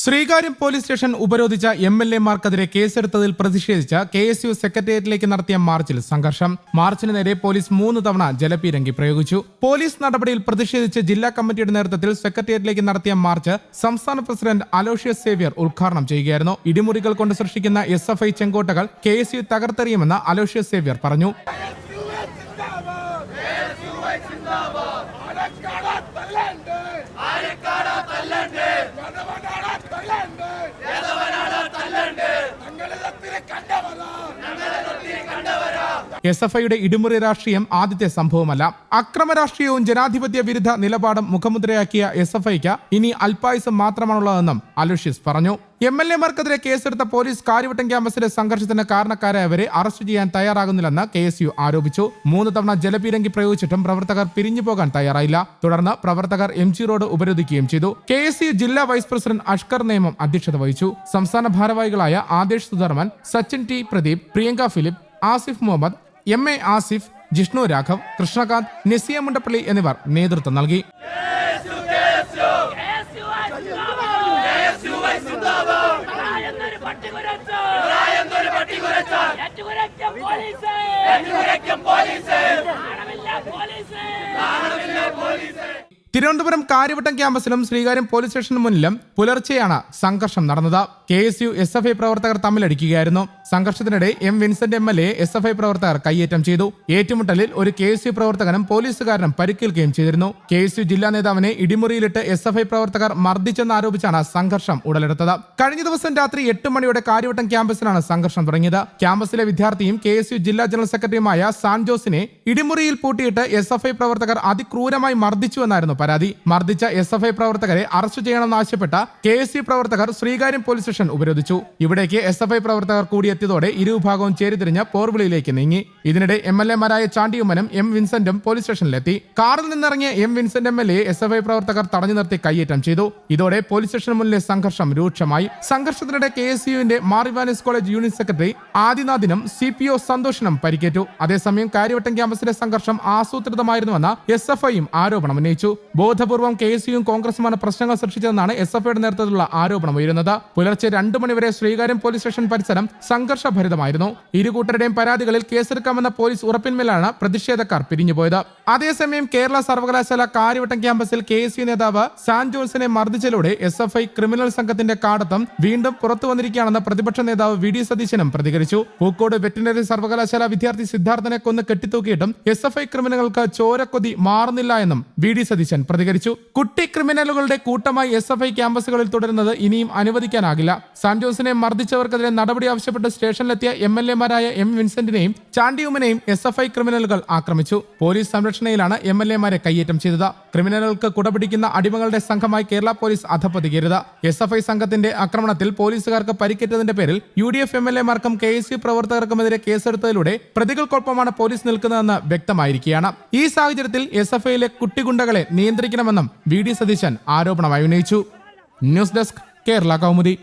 Sreekaryam police station ഉപരോധിച്ച M L എമാർക്കെതിരെ കേസെടുത്തതിൽ പ്രതിഷേധിച്ച് കെ എസ് യു സെക്രട്ടേറിയറ്റിലേക്ക് നടത്തിയ മാർച്ചിൽ സംഘർഷം. മാർച്ചിന് നേരെ പോലീസ് മൂന്ന് തവണ ജലപീരങ്കി പ്രയോഗിച്ചു. പോലീസ് നടപടിയിൽ പ്രതിഷേധിച്ച് ജില്ലാ കമ്മിറ്റിയുടെ നേതൃത്വത്തിൽ സെക്രട്ടേറിയറ്റിലേക്ക് നടത്തിയ മാർച്ച് സംസ്ഥാന പ്രസിഡന്റ് അലോഷ്യസ് സേവ്യർ ഉദ്ഘാടനം ചെയ്യുകയായിരുന്നു. ഇടിമുറികൾ കൊണ്ട് സൃഷ്ടിക്കുന്ന എസ് എഫ് ഐ ചെങ്കോട്ടകൾ കെ എസ് യു തകർത്തെറിയുമെന്ന് അലോഷ്യസ് സേവ്യർ പറഞ്ഞു. എസ് എഫ് ഐയുടെ ഇടിമുറി രാഷ്ട്രീയം ആദ്യത്തെ സംഭവമല്ല. അക്രമ രാഷ്ട്രീയവും ജനാധിപത്യ വിരുദ്ധ നിലപാടും മുഖമുദ്രയാക്കിയ എസ് എഫ് ഐക്ക് ഇനി അൽപായുസം മാത്രമാണുള്ളതെന്നും അലോഷ്യസ് പറഞ്ഞു. എം എൽ എമാർക്കെതിരെ കേസെടുത്ത പോലീസ് കാര്യവട്ടം ക്യാമ്പസിലെ സംഘർഷത്തിന് കാരണക്കാരായവരെ അറസ്റ്റ് ചെയ്യാൻ തയ്യാറാകുന്നില്ലെന്ന് കെ എസ് യു ആരോപിച്ചു. മൂന്ന് തവണ ജലപീരങ്കി പ്രയോഗിച്ചിട്ടും പ്രവർത്തകർ പിരിഞ്ഞു പോകാൻ തയ്യാറായില്ല. തുടർന്ന് പ്രവർത്തകർ എം ജി റോഡ് ഉപരോധിക്കുകയും ചെയ്തു. കെ എസ് യു ജില്ലാ വൈസ് പ്രസിഡന്റ് അഷ്കർ നേമം അധ്യക്ഷത വഹിച്ചു. സംസ്ഥാന ഭാരവാഹികളായ Adesh Sudharman Sachin T Pradeep Priyanka Philip Asif Muhammad M A Asif Jishnu Raghav Krishnakanth Nesia Mundappally എന്നിവർ നേതൃത്വം നൽകി എന്നൊരു തിരുവനന്തപുരം കാര്യവട്ടം ക്യാമ്പസിലും ശ്രീകാര്യം പോലീസ് സ്റ്റേഷന് മുന്നിലും പുലർച്ചെയാണ് സംഘർഷം നടന്നത്. K S U S F I പ്രവർത്തകർ തമ്മിലടിക്കുകയായിരുന്നു. സംഘർഷത്തിനിടെ M Vincent M L A S F I പ്രവർത്തകർ കയ്യേറ്റം ചെയ്തു. ഏറ്റുമുട്ടലിൽ ഒരു കെ എസ് യു പ്രവർത്തകനും പോലീസുകാരനും പരിക്കേൽക്കുകയും ചെയ്തിരുന്നു. കെ എസ് യു ജില്ലാ നേതാവിനെ ഇടിമുറിയിലിട്ട് എസ് എഫ് ഐ പ്രവർത്തകർ മർദ്ദിച്ചെന്നാരോപിച്ചാണ് സംഘർഷം ഉടലെടുത്തത്. കഴിഞ്ഞ ദിവസം രാത്രി എട്ട് മണിയോടെ കാര്യവട്ടം ക്യാമ്പസിലാണ് സംഘർഷം തുടങ്ങിയത്. ക്യാമ്പസിലെ വിദ്യാർത്ഥിയും കെ എസ് യു ജില്ലാ ജനറൽ സെക്രട്ടറിയുമായ സാൻജോസിനെ ഇടിമുറിയിൽ പൂട്ടിയിട്ട് എസ് എഫ് ഐ പ്രവർത്തകർ അതിക്രൂരമായി മർദ്ദിച്ചുവെന്നായിരുന്നു പരാതി. മർദ്ദിച്ച എസ് എഫ് ഐ പ്രവർത്തകരെ അറസ്റ്റ് ചെയ്യണമെന്നാവശ്യപ്പെട്ട കെ എസ് സി പ്രവർത്തകർ ശ്രീകാര്യം പോലീസ് സ്റ്റേഷൻ ഉപരോധിച്ചു. ഇവിടേക്ക് എസ് എഫ് ഐ പ്രവർത്തകർ കൂടിയെത്തിയതോടെ ഇരുവിഭാഗവും ചേരിതിരിഞ്ഞ് പോർവിളിയിലേക്ക് നീങ്ങി. ഇതിനിടെ എം എൽ എമാരായ ചാണ്ടിയുമ്മനും എം വിൻസെന്റും പോലീസ് സ്റ്റേഷനിലെത്തി. കാറിൽ നിന്നിറങ്ങിയ M Vincent M L A S F I പ്രവർത്തകർ തടഞ്ഞു നിർത്തി കയ്യേറ്റം ചെയ്തു. ഇതോടെ പോലീസ് സ്റ്റേഷന് മുന്നിലെ സംഘർഷം രൂക്ഷമായി. സംഘർഷത്തിനിടെ കെ എസ് യുവിന്റെ മാറിവാനിസ് കോളേജ് യൂണിയൻ സെക്രട്ടറി ആദിനാഥിനും സി പി ഒ സന്തോഷിനും പരിക്കേറ്റു. അതേസമയം കാര്യവട്ടം ക്യാമ്പസിലെ സംഘർഷം ആസൂത്രിതമായിരുന്നുവെന്ന എസ് എഫ് ഐയും ആരോപണം ഉന്നയിച്ചു. ബോധപൂർവം കെ എസ് യുവും കോൺഗ്രസുമാണ് പ്രശ്നങ്ങൾ സൃഷ്ടിച്ചതെന്നാണ് എസ് എഫ് ഐയുടെ നേതൃത്വത്തിലുള്ള ആരോപണം ഉയരുന്നത്. പുലർച്ചെ രണ്ടു മണിവരെ ശ്രീകാര്യം പോലീസ് സ്റ്റേഷൻ പരിസരം സംഘർഷഭരിതമായിരുന്നു. ഇരു കൂട്ടരുടെയും പരാതികളിൽ കേസെടുക്കാമെന്ന പോലീസ് ഉറപ്പിന്മേലാണ് പ്രതിഷേധക്കാർ പിരിഞ്ഞുപോയത്. അതേസമയം കേരള സർവകലാശാല കാര്യവട്ടം ക്യാമ്പസിൽ കെ എസ് യു നേതാവ് സാൻ ജോൺസിനെ മർദ്ദിച്ചതിലൂടെ എസ് എഫ് ഐ ക്രിമിനൽ സംഘത്തിന്റെ കാടത്തം വീണ്ടും പുറത്തു വന്നിരിക്കുകയാണെന്ന് പ്രതിപക്ഷ നേതാവ് വി ഡി സതീശനും പ്രതികരിച്ചു. പൂക്കോട് വെറ്റിനറി സർവകലാശാല വിദ്യാർത്ഥി സിദ്ധാർത്ഥനെ കൊന്ന് കെട്ടിത്തൂക്കിയിട്ടും എസ് എഫ് ഐ ക്രിമിനലുകൾക്ക് ചോരക്കൊതി മാറുന്നില്ല എന്നും വി ഡി സതീശൻ പ്രതികരിച്ചു. കുട്ടി ക്രിമിനലുകളുടെ കൂട്ടമായി എസ് എഫ് ഐ ക്യാമ്പസുകളിൽ തുടരുന്നത് ഇനിയും അനുവദിക്കാനാകില്ല. സാന്റോസിനെ മർദ്ദിച്ചവർക്കെതിരെ നടപടി ആവശ്യപ്പെട്ട് സ്റ്റേഷനിലെത്തിയ എം എൽ എമാരായ എം വിൻസെന്റിനെയും ചാണ്ടിയുമനെയും എസ് എഫ് ഐ ക്രിമിനലുകൾ ആക്രമിച്ചു. പോലീസ് സംരക്ഷണയിലാണ് എം എൽ എമാരെ കയ്യേറ്റം ചെയ്തത്. ക്രിമിനലുകൾക്ക് കുടപിടിക്കുന്ന അടിമകളുടെ സംഘമായി കേരള പോലീസ് അധപ്പതിക്കരുത് എസ് എഫ് ഐ സംഘത്തിന്റെ ആക്രമണത്തിൽ പോലീസുകാർക്ക് പരിക്കേറ്റതിന്റെ പേരിൽ U D F M L എമാർക്കും K S U പ്രവർത്തകർക്കുമെതിരെ കേസെടുത്തതിലൂടെ പ്രതികൾക്കൊപ്പമാണ് പോലീസ് നിൽക്കുന്നതെന്ന് വ്യക്തമായിരിക്കുകയാണ്. ഈ സാഹചര്യത്തിൽ എസ് എഫ് ഐയിലെ കുട്ടിഗുണ്ടകളെ നിയന്ത്രിക്കണമെന്നും വി ഡി സതീശൻ ആരോപണമായി ഉന്നയിച്ചു. News desk Kerala Kaumudi.